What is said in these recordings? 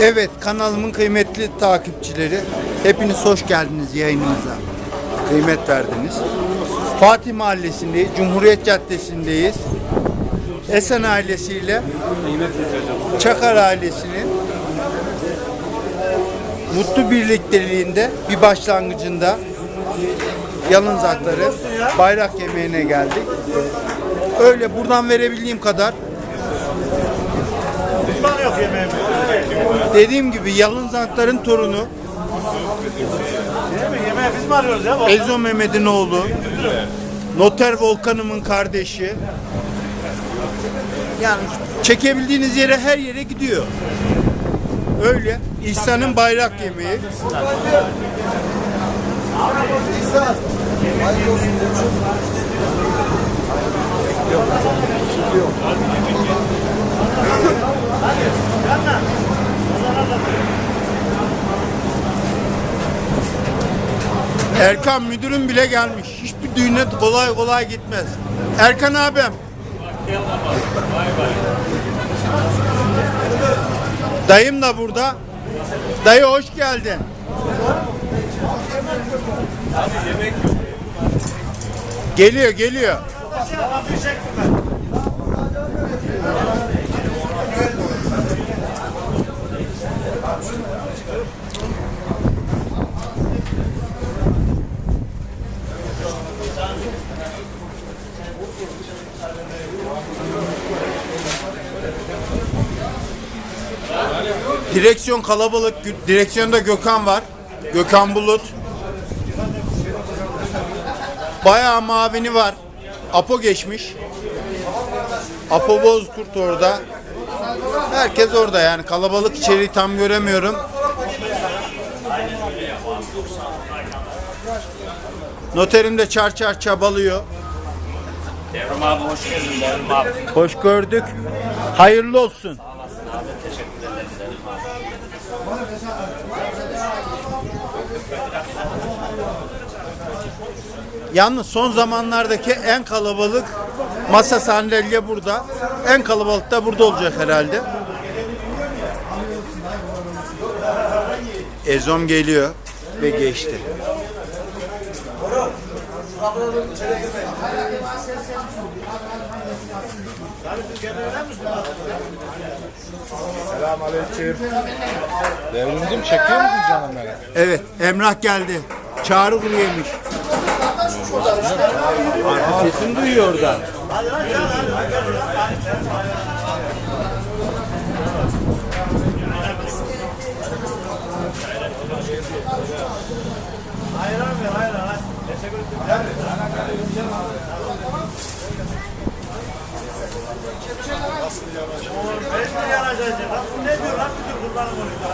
Evet kanalımın kıymetli takipçileri hepiniz hoş geldiniz yayınımıza. Kıymet verdiniz. Fatih Mahallesi'ndeyiz. Cumhuriyet Caddesi'ndeyiz. Esen ailesiyle Çakar ailesinin mutlu birlikteliğinde bir başlangıcında yalınzakları bayrak yemeğine geldik. Öyle buradan verebildiğim kadar Bundan yok yemeğim. Dediğim gibi yalınzakların torunu Değil mi? Yemeği biz mi arıyoruz ya? Ezo Mehmet'in oğlu, Noter Volkan'ımın kardeşi. Yani çekebildiğiniz yere her yere gidiyor. Öyle. İhsan'ın bayrak yemeği. Erkan müdürüm bile gelmiş. Hiçbir düğüne kolay kolay gitmez. Erkan abim. Dayım da burada. Dayı hoş geldin. Geliyor geliyor. Direksiyon kalabalık. Direksiyonda Gökhan var. Gökhan Bulut. Bayağı mavini var. Apo geçmiş. Apo Bozkurt orada. Herkes orada yani kalabalık içeriği tam göremiyorum. Noterim de çar çar çabalıyor. Devrim abi hoş geldin Devrim abi. Hoş gördük. Hayırlı olsun. Yalnız son zamanlardaki en kalabalık masa sandalye burada. En kalabalık da burada olacak herhalde. Ezom geliyor ve geçti. Selamünaleyküm. Devrimcim çekiyor musun canım beni? Evet, Emrah geldi. Çağrı kuru yemiş. Arka sesini duyuyor orada. Hayır abi hayır hayır. Teşekkür ederim. Ne diyor lan bütün kurbanı konuşuyor.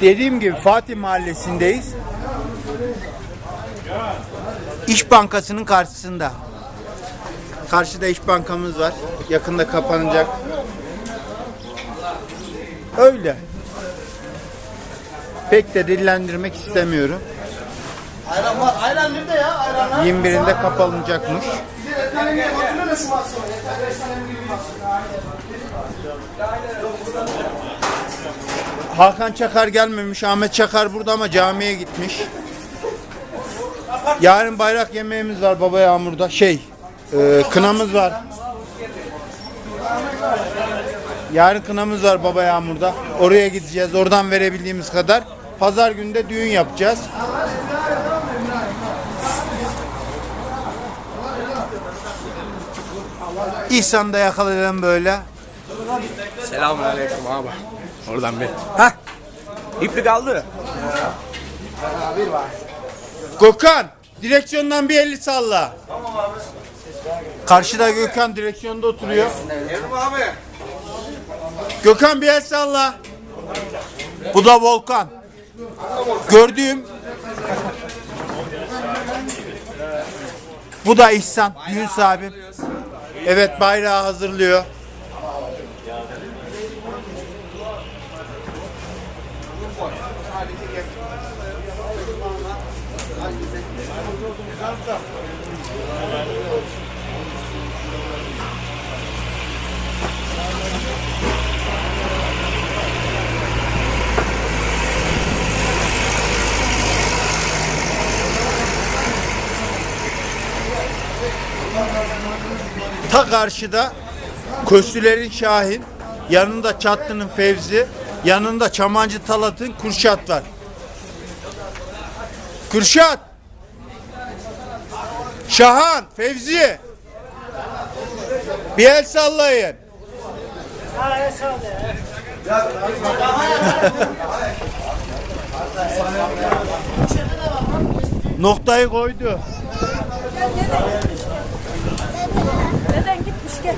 Dediğim gibi Fatih Mahallesi'ndeyiz. İş Bankası'nın karşısında. Karşıda İş Bankamız var. Yakında kapanacak. Öyle. Pek de dillendirmek istemiyorum. Ayran var. Ayran nerede ya? Ayranlar. 21'inde kapanacakmış. Bir Hakan Çakar gelmemiş. Ahmet Çakar burada ama camiye gitmiş. Yarın bayrak yemeğimiz var Baba Yağmur'da. Şey, e, kınamız var. Yarın kınamız var Baba Yağmur'da. Oraya gideceğiz. Oradan verebildiğimiz kadar. Pazar günü de düğün yapacağız. İhsan'da yakalayalım böyle. Selamünaleyküm abi. Oradan bir. Hah. İplik aldı. Gökhan, direksiyondan bir eli salla. Karşıda Gökhan direksiyonda oturuyor. Gökhan bir el salla. Bu da Volkan. Gördüğüm Bu da İhsan, düğün sahibi. Evet bayrağı hazırlıyor. Ta karşıda Köstülerin Şahin, yanında Çatlı'nın Fevzi, yanında Çamancı Talat'ın Kurşat var. Kürşat! Şahan, Fevzi! Bir el sallayın. Noktayı koydu. Gel.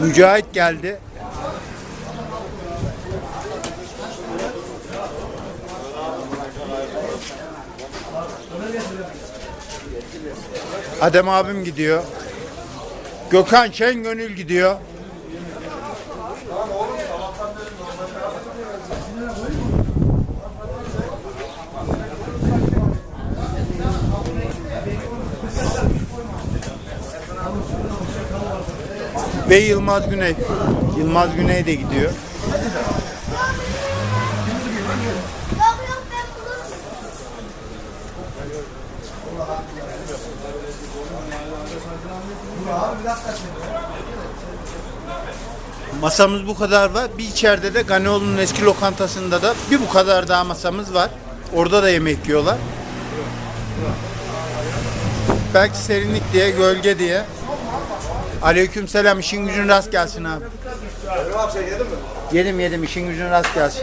Mücahit geldi. Adem abim gidiyor. Gökhan Şengönül gidiyor. Ve Yılmaz Güney. Yılmaz Güney de gidiyor. Masamız bu kadar var. Bir içeride de Ganioğlu'nun eski lokantasında da bir bu kadar daha masamız var. Orada da yemek yiyorlar. Belki serinlik diye, gölge diye. Aleyküm selam. işin gücün rast gelsin abi. Abi sen yedin mi? Yedim yedim. işin gücün rast gelsin.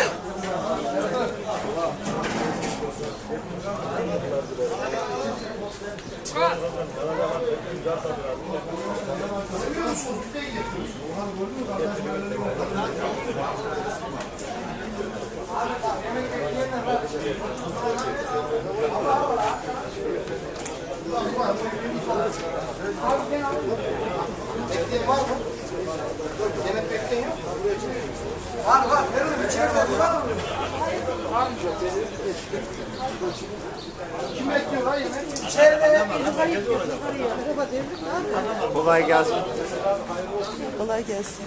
Var var. Verin içeride var mı? Kolay gelsin. Kolay gelsin.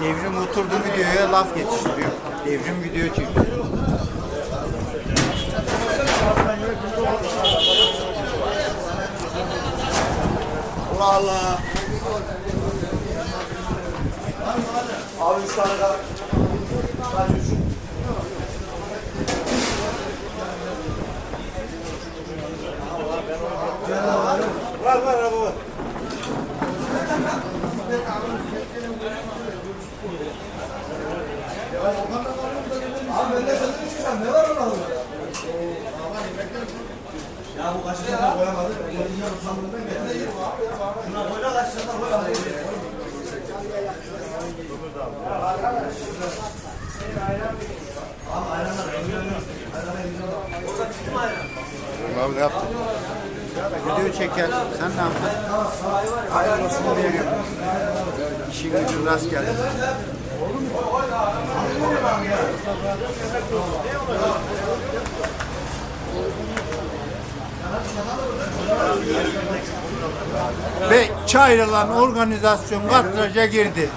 Devrim oturdu videoya laf yetiştiriyor. Devrim video çekiyor. Allah. Abi üç tane kadar. Kaç üç? Var var araba var. Abi bende sözü çıkar. Ne var orada? Ya bu kaçıncı da koyamadı. Yedinci sandığından getirdi. Şuna koy da kaçıncı da koyamadı. Abi ne yaptın? Video çeker. Sen ne yaptın? Hayır olsun diye yapıyorsun. İşin gücün rast geldi. Ve çayrılan organizasyon katraja girdi.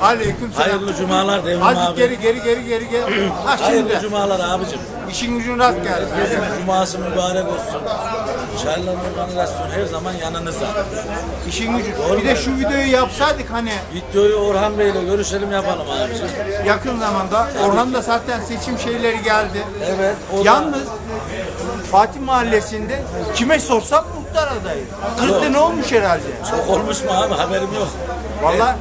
Aleyküm selam. Hayırlı cumalar Devrim Hadi abi. geri geri geri geri geri. Ha Hayırlı şimdi. cumalar abicim. İşin gücün rast gelsin. Herkesin cuması mübarek olsun. Çaylan organizasyon her zaman yanınızda. İşin gücün. Bir de şu videoyu yapsaydık hani Videoyu Orhan Bey ile görüşelim yapalım abicim. yakın zamanda. Orhan da zaten seçim şeyleri geldi. Evet. Yalnız Fatih Mahallesi'nde kime sorsak muhtar adayı. 40 ne olmuş herhalde. Çok olmuş mu abi haberim yok. Vallahi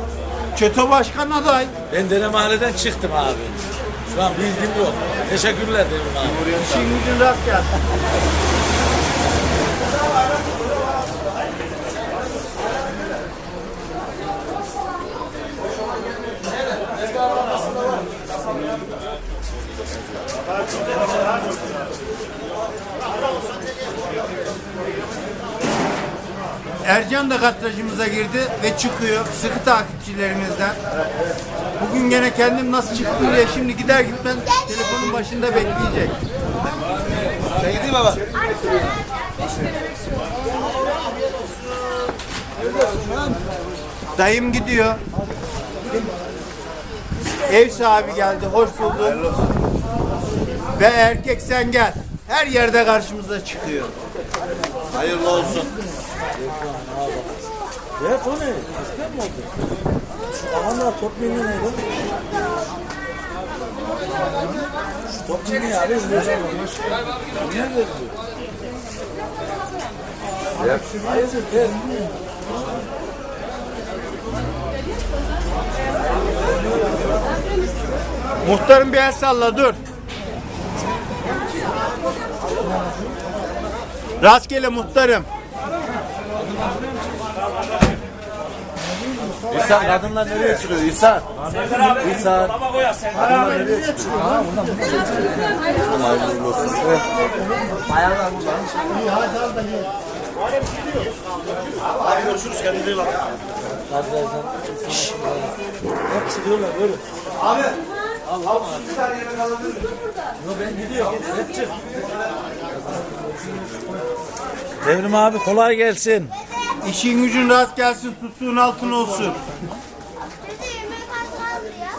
Çeto Başkan aday. Ben Dere Mahalle'den çıktım abi. Şu an bilgim yok. Teşekkürler dedim abi. İşin gücün rast gelsin. Ercan da kadrajımıza girdi ve çıkıyor sıkı takipçilerimizden. Bugün gene kendim nasıl çıktım diye şimdi gider gitmez telefonun başında bekleyecek. Sen gideyim baba. Dayım gidiyor. Ev sahibi geldi. Hoş bulduk. Ve erkek sen gel. Her yerde karşımıza çıkıyor. Hayırlı olsun. Evet o ne? İster mi oldu? Amanlar top milli neydi? Şu top milli abi. Nerede bu? Hayırdır gel. Muhtarım bir el salla dur. Rastgele muhtarım. İhsan kadınlar nereye çıkıyor? İhsan. Serdar abi. İhsan. Baba koyar Serdar abi. Hayırlı olsun. Hadi görüşürüz kendinize iyi bakın. Hep çıkıyorlar böyle. Abi. Allah Yo ben gidiyorum. Hep çık. Devrim abi kolay gelsin. İşin gücün rast gelsin, tuttuğun altın olsun. Dede yemek az kaldı ya.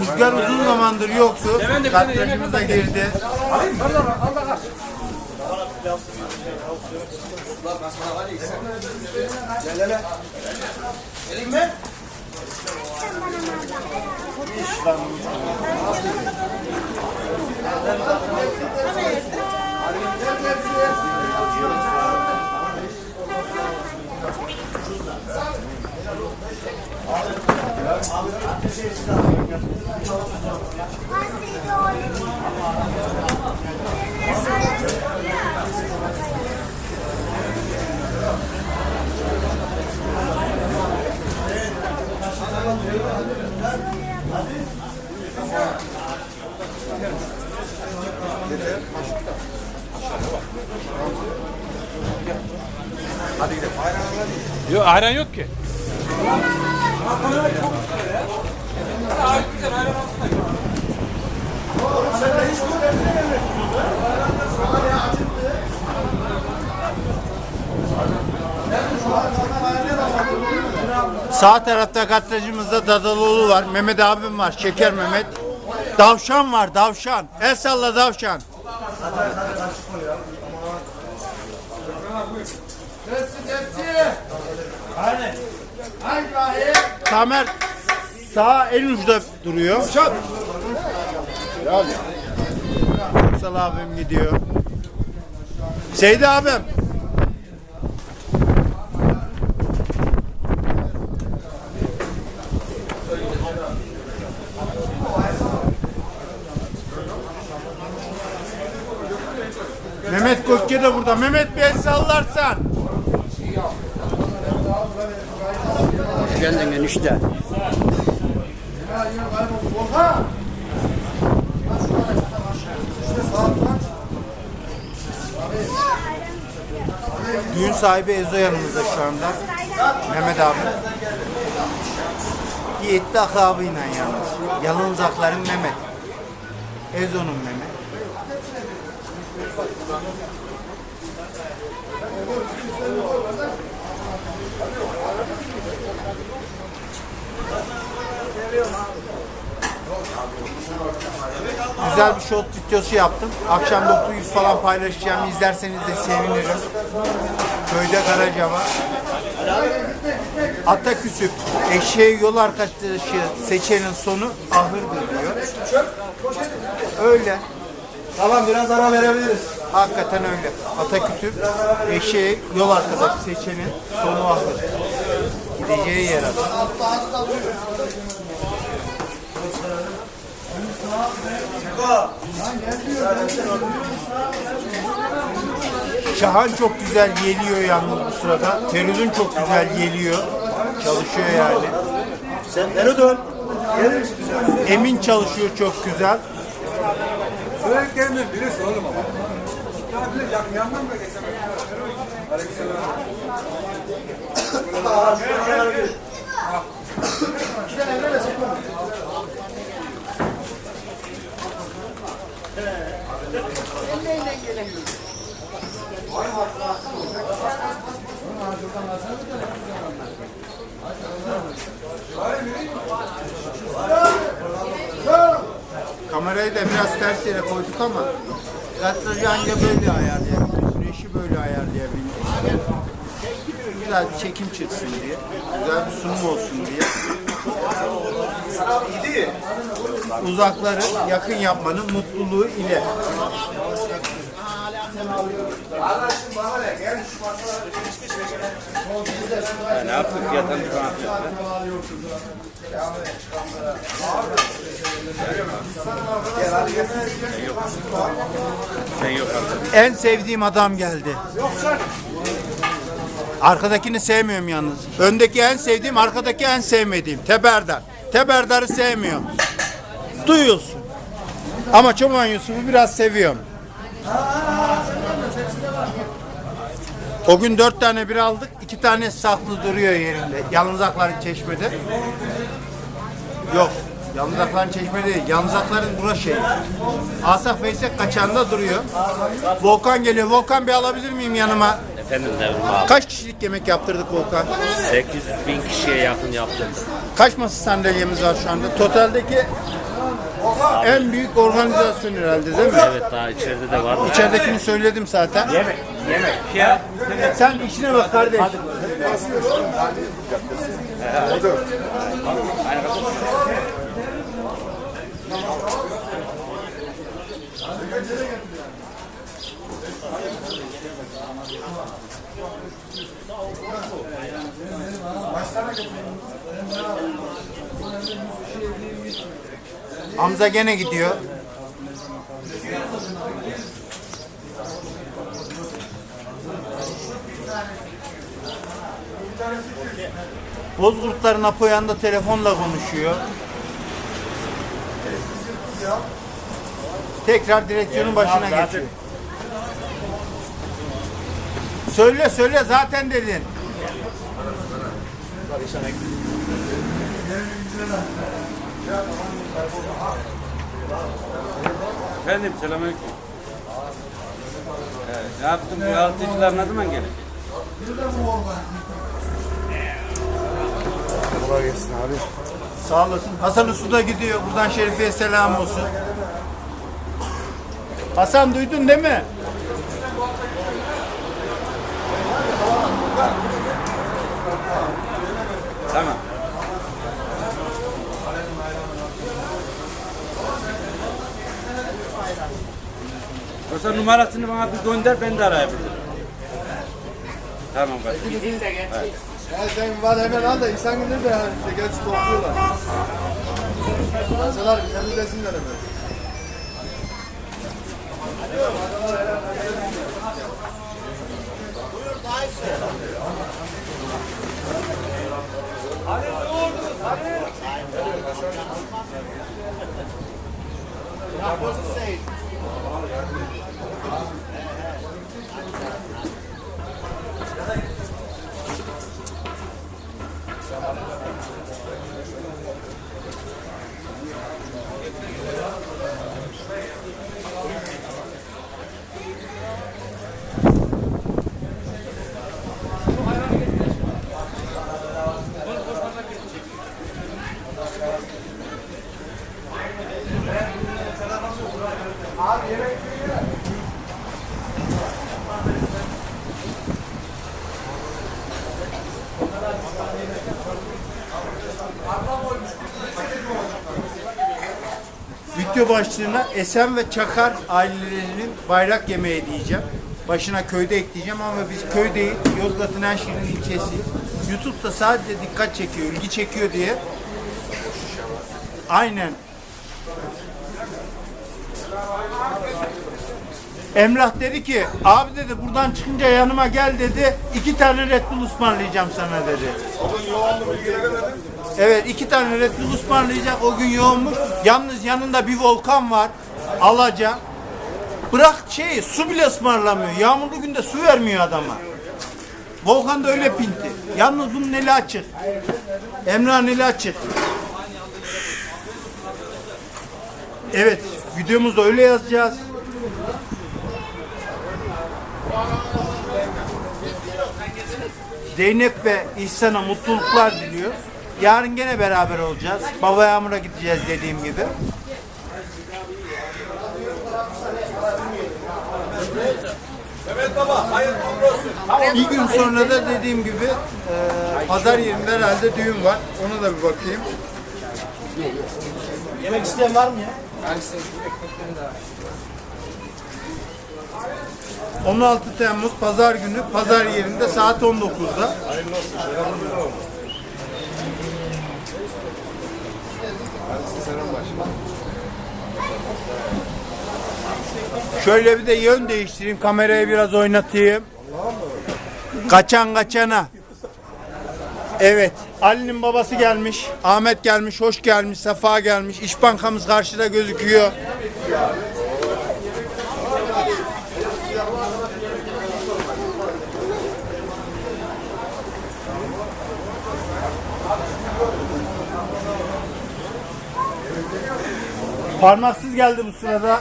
Rüzgar uzun zamandır yoktu. Kadrajımıza girdi. Hadi ayran yok ki. Sağ tarafta kadrajımızda Dadaloğlu var. Mehmet abim var. Şeker Mehmet. Davşan var. Davşan. El salla davşan. Tamer sağ en uçta duruyor. Kumsal abim gidiyor. Seydi abim. Mehmet Gökçe de burada. Mehmet bir el sallarsan. Hoş geldin enişte. Düğün sahibi Ezo yanımızda şu anda. Mehmet abi. Yiğit lakabıyla yalnız. Yalınzakların Mehmet. Ezo'nun Mehmet. Güzel bir shot videosu yaptım. Akşam 900 falan paylaşacağım. İzlerseniz de sevinirim. Köyde Karacaba. Ataküsüp eşeği yol arkadaşı seçenin sonu ahırdır diyor. Öyle. Tamam biraz ara verebiliriz. Hakikaten öyle. Atakütüp eşeği yol arkadaşı seçenin sonu ahır. Gideceği yer adı. Şahan çok güzel geliyor yalnız bu sırada. Feridun çok güzel geliyor. Çalışıyor yani. Sen Feridun. Emin çalışıyor çok güzel. Söylediklerinden birisi oğlum ama. Daha bile yakın yandan da geçemez. Aleykümselam. Tane evre de çekme. Kamerayı da biraz ters yere koyduk ama gazeteci anca böyle ayarlayabildik. Güneşi böyle ayarlayabildik. Güzel bir çekim çıksın diye. Güzel bir sunum olsun diye. Uzakları yakın yapmanın mutluluğu ile. Ne yaptık yatan şu an? Sen yok artık. En sevdiğim adam geldi. Arkadakini sevmiyorum yalnız. Öndeki en sevdiğim, arkadaki en sevmediğim. Teberdar. Teberdar'ı sevmiyorum. Duyuyorsun. Ama Çoban Yusuf'u biraz seviyorum. O gün dört tane bir aldık. iki tane saklı duruyor yerinde. Yalnızakların çeşmede. Yok. Yalnızakların çeşmede değil. Yalnızakların burası şey. Asaf Veysel kaçanda duruyor. Volkan geliyor. Volkan bir alabilir miyim yanıma? Efendim Devrim abi. Kaç kişilik yemek yaptırdık Volkan? 800 bin kişiye yakın yaptırdık. Kaç masa sandalyemiz var şu anda? Totaldeki en büyük organizasyon herhalde değil mi? Evet daha içeride de var. İçeridekini söyledim zaten. Yemek, yemek. Ya. Sen işine bak kardeş. Hamza gene gidiyor. Bozkurtların Apo yanında telefonla konuşuyor. Tekrar direksiyonun başına geçiyor. Söyle söyle zaten dedin. Efendim selamünaleyküm. Evet, ne yaptın bu yaratıcılar ne zaman gelecek? Kolay gelsin abi. Sağ olasın. Hasan Usta da gidiyor. Buradan Şerifiye selam olsun. Hasan duydun değil mi? Yoksa numarasını bana bir gönder ben de arayabilirim. Tamam kardeşim. Evet. Yani sen var hemen al da insan gelir de yani işte geç topluyorlar. Kasalar kendi desinler hemen. Buyur Dayısı. Hadi ne oldu? Hadi. That wasn't safe. Thank you. Video başlığına Esen ve Çakar ailelerinin bayrak yemeği diyeceğim. Başına köyde ekleyeceğim ama biz köy değil, Yozgat'ın her şeyinin ilçesi. YouTube'da sadece dikkat çekiyor, ilgi çekiyor diye. Aynen. Emrah dedi ki, abi dedi buradan çıkınca yanıma gel dedi, iki tane Red Bull ısmarlayacağım sana dedi. Evet iki tane Red Bull ısmarlayacak o gün yoğunmuş. Yalnız yanında bir volkan var. Alaca. Bırak şey su bile ısmarlamıyor. Yağmurlu günde su vermiyor adama. Volkan da öyle pinti. Yalnız bunun eli açık. Emrah'ın eli açık. Evet videomuzda öyle yazacağız. Zeynep ve İhsan'a mutluluklar diliyor. Yarın gene beraber olacağız. Baba Yağmur'a gideceğiz dediğim gibi. Evet baba, hayır uğurlu olsun. Bir gün sonra da dediğim gibi e, pazar yerinde herhalde düğün var. Ona da bir bakayım. Yemek isteyen var mı ya? 16 Temmuz pazar günü pazar yerinde saat 19'da. Şöyle bir de yön değiştireyim. Kamerayı biraz oynatayım. Kaçan kaçana. Evet. Ali'nin babası gelmiş. Ahmet gelmiş. Hoş gelmiş. Safa gelmiş. İş bankamız karşıda gözüküyor. Parmaksız geldi bu sırada.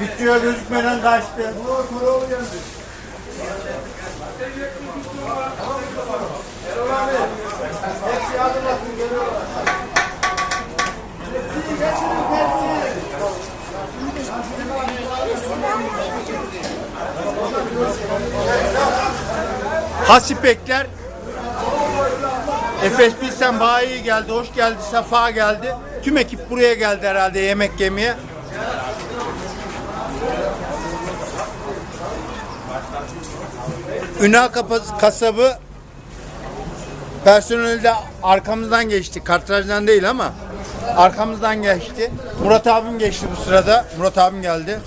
Video gözükmeden kaçtı. Hasipekler Efes Bilsen Bayi geldi, hoş geldi, Safa geldi. Tüm ekip buraya geldi herhalde yemek yemeye. Ünal kasabı personeli de arkamızdan geçti. Kartrajdan değil ama arkamızdan geçti. Murat abim geçti bu sırada. Murat abim geldi.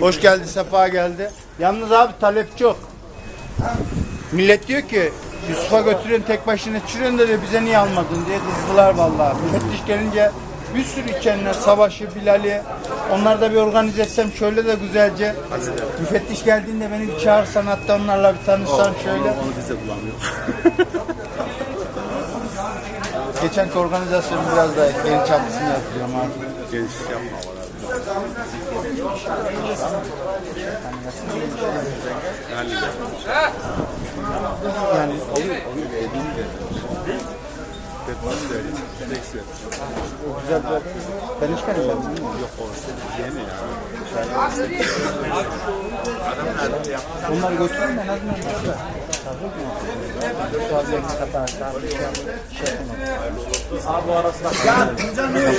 Hoş geldi, Safa geldi. Yalnız abi talep çok. Millet diyor ki Yusuf'a götürün tek başına çürün dedi bize niye almadın? diye kızdılar vallahi. Müfettiş gelince bir sürü içenler Savaş'ı, Bilal'i. Onları da bir organize etsem şöyle de güzelce. Müfettiş geldiğinde beni bir çağırsan hatta onlarla bir tanışsan şöyle. Onu biz de Geçenki organizasyonu biraz da geniş çapısını yapıyorum abi. Yani güzel bir ben hiç benim Yok Onları götürün ben azından burada. Abi arasında. Ya Tuncay ne yok?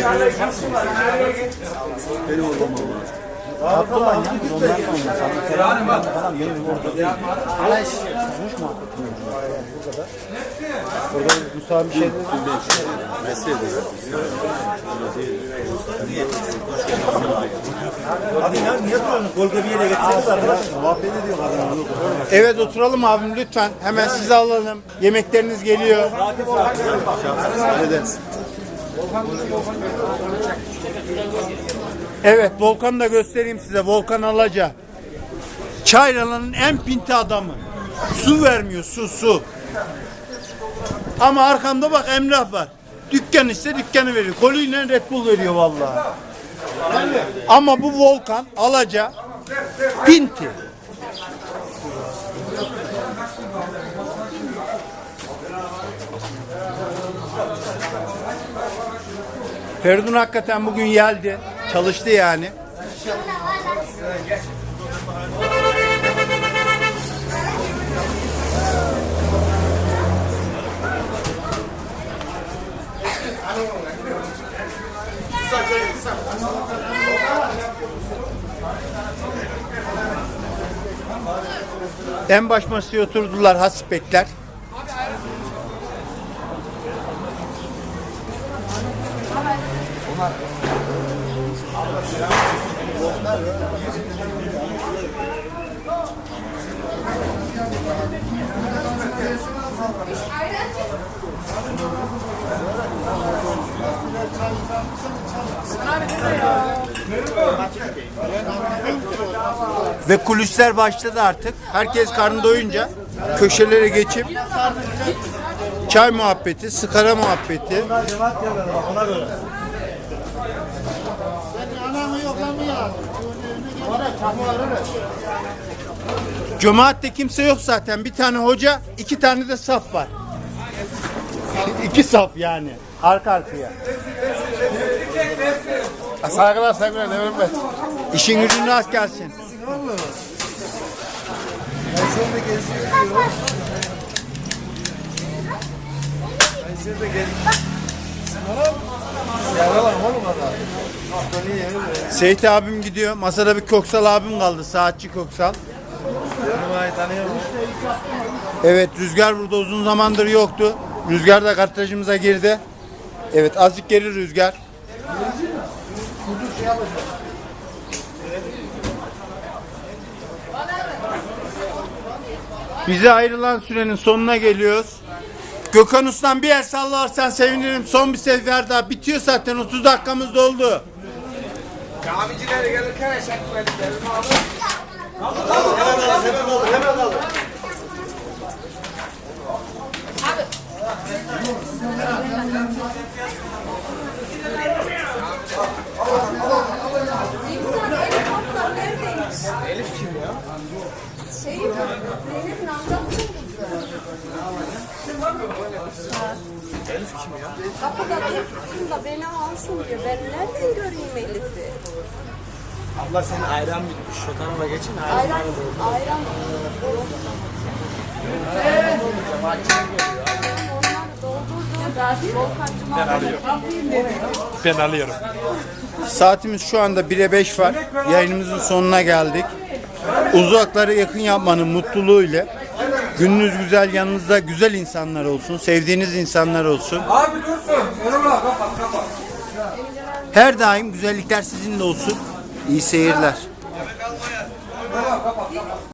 Benim oğlum olmaz. Tatlı olan ya. Onlar sonra sana selam falan benim orada değil. Konuşma. Orada müsaade bir şey Hadi ya niye duruyorsun? Golga bir yere getirseniz arkadaşlar. Muhabbet ediyor kadın. Evet oturalım abim lütfen. Hemen sizi alalım. Yemekleriniz geliyor. Evet Volkan'ı da göstereyim size. Volkan Alaca. Çayralan'ın en pinti adamı. Su vermiyor su su. Ama arkamda bak Emrah var. Dükkan ise dükkanı veriyor. Koluyla Red Bull veriyor vallahi. Ama bu Volkan Alaca pinti. Feridun hakikaten bugün geldi. Çalıştı yani. En baş masaya oturdular hasbekler. Ve kulisler başladı artık. Herkes karnı doyunca köşelere geçip çay muhabbeti, sigara muhabbeti. Cemaatte kimse yok zaten. Bir tane hoca, iki tane de saf var. iki saf yani. Arka arkaya. Saygılar saygılar Devrim Bey. İşin gücün rast gelsin. Seyit abim gidiyor. Masada bir Köksal abim kaldı. Saatçi Köksal. Evet Rüzgar burada uzun zamandır yoktu. Rüzgar da kartajımıza girdi. Evet azıcık geri Rüzgar. Bize ayrılan sürenin sonuna geliyoruz. Gökhan Ustam bir el sallarsan sevinirim. Son bir sefer daha. Bitiyor zaten 30 dakikamız doldu. Camicilere gelirken eşek Devrim abi. Elif Kapıda tutsun da beni alsın diyor. Ben nereden göreyim Elif'i? Abla senin ayran bitmiş. Şu tarafa geçin. Ayran, ayran. Onları doldurdum. Volkancım Ben alıyorum. Saatimiz şu anda 1'e 5 var. Yayınımızın sonuna geldik. Uzakları yakın yapmanın mutluluğuyla gününüz güzel, yanınızda güzel insanlar olsun, sevdiğiniz insanlar olsun. Her daim güzellikler sizinle olsun. İyi seyirler.